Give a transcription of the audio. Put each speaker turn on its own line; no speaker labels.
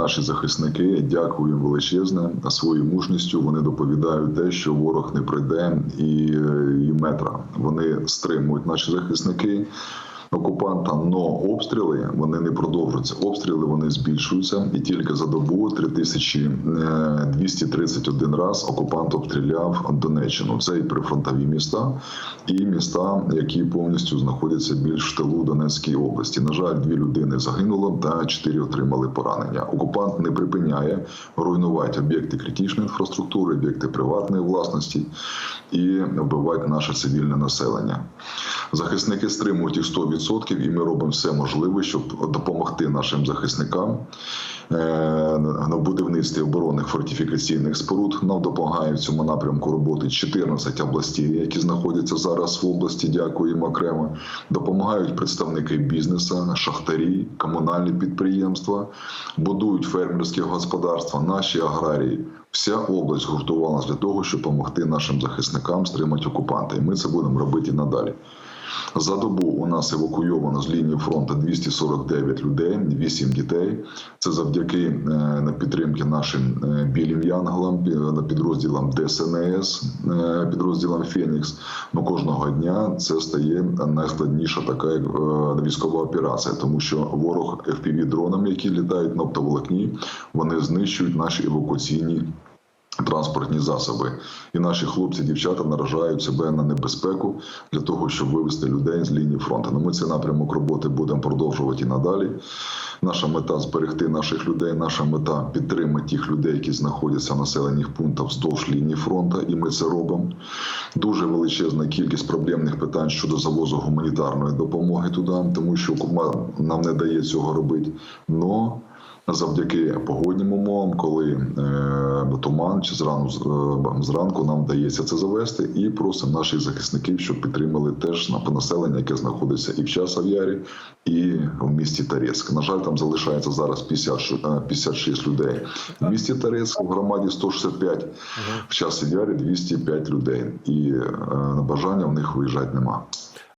Наші захисники дякую їм величезне за свою мужністю. Вони доповідають те, що ворог не прийде і, і метра. Вони стримують наші захисники. Окупанта, но обстріли вони не продовжуються. Обстріли вони збільшуються, і тільки за добу е, 3231 раз окупант обстріляв Донеччину. Це і прифронтові міста, і міста, які повністю знаходяться більш в тилу Донецької області. На жаль, дві людини загинуло та чотири отримали поранення. Окупант не припиняє руйнувати об'єкти критичної інфраструктури, об'єкти приватної власності і вбивати наше цивільне населення. Захисники стримують їх 100%, і ми робимо все можливе, щоб допомогти нашим захисникам е, на будівництві оборонних фортифікаційних споруд. Нам допомагає в цьому напрямку роботи 14 областей, які знаходяться зараз в області. Дякуємо окремо. Допомагають представники бізнесу, шахтарі, комунальні підприємства, будують фермерські господарства, наші аграрії. Вся область гуртувалася для того, щоб допомогти нашим захисникам стримати окупанта. І ми це будемо робити надалі. За добу у нас евакуйовано з лінії фронту 249 людей, 8 дітей. Це завдяки е, підтримки нашим е, білим янголам, підрозділам ДСНС, е, підрозділам Фенікс. Ну кожного дня це стає найскладніша така військова операція, тому що ворог fpv дронами, які літають на оптоволокні, вони знищують наші евакуаційні транспортні засоби, і наші хлопці, дівчата наражають себе на небезпеку для того, щоб вивести людей з лінії фронту. Ну, ми цей напрямок роботи будемо продовжувати і надалі. Наша мета зберегти наших людей. Наша мета підтримати тих людей, які знаходяться в населених пунктах вздовж лінії фронту, і ми це робимо. Дуже величезна кількість проблемних питань щодо завозу гуманітарної допомоги туди, тому що кума нам не дає цього робити. Но завдяки погодним умовам, коли е, туман чи зрану е, зранку нам вдається це завести, і просимо наших захисників, щоб підтримали теж на населення, яке знаходиться і в Часов'ярі, і в місті Тарецьк. На жаль, там залишається зараз 50, ш- е, 56 людей. В місті Тарецьк в громаді 165, в Часов'ярі 205 людей, і е, на бажання в них виїжджати нема.